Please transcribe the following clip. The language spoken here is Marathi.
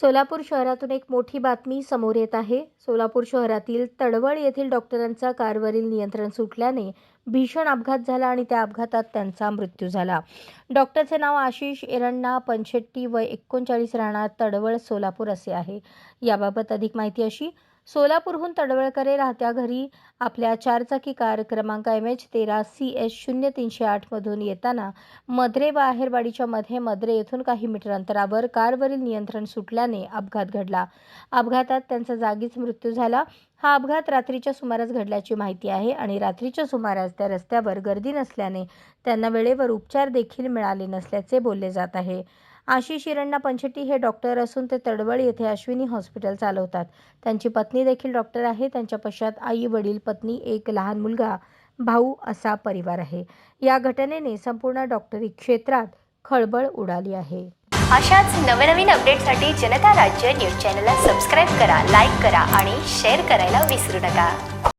सोलापूर शहरातून एक मोठी बातमी समोर येत आहे. सोलापूर शहरातील तडवळ येथील डॉक्टरांचा कारवरील नियंत्रण सुटल्याने भीषण अपघात झाला आणि त्या अपघातात त्यांचा मृत्यू झाला. डॉक्टरचे नाव आशिष एरण्णा पंचेट्टी व एकोणचाळीस राहणार तडवळ सोलापूर असे आहे. याबाबत अधिक माहिती अशी सोलापूरहून तडवळकरे राहत्या घरी. आपल्या चारचाकी कार क्रमांक एम एच तेरा सी एस शून्य तीनशे आठमधून येताना मद्रे बाहेरवाडीच्या मध्ये मद्रे येथून काही मीटर अंतरावर कारवरील नियंत्रण सुटल्याने अपघात घडला. अपघातात त्यांचा जागीच मृत्यू झाला. हा अपघात रात्रीच्या सुमारास घडल्याची माहिती आहे आणि रात्रीच्या सुमारास त्या रस्त्यावर गर्दी नसल्याने त्यांना वेळेवर उपचार देखील मिळाले नसल्याचे बोलले जात आहे. आशिष हिरण्णा पंचेट्टी हे डॉक्टर असून ते तडवळ येथे अश्विनी हॉस्पिटल चालवतात. त्यांची पत्नी देखील डॉक्टर आहे. त्यांच्या पश्चात आई वडील पत्नी एक लहान मुलगा भाऊ असा परिवार आहे. या घटनेने संपूर्ण डॉक्टरी क्षेत्रात खळबळ उडाली आहे. अशाच नवनवीन अपडेटसाठी जनता राज्य न्यूज चॅनलला सबस्क्राईब करा लाईक करा आणि शेअर करायला विसरू नका.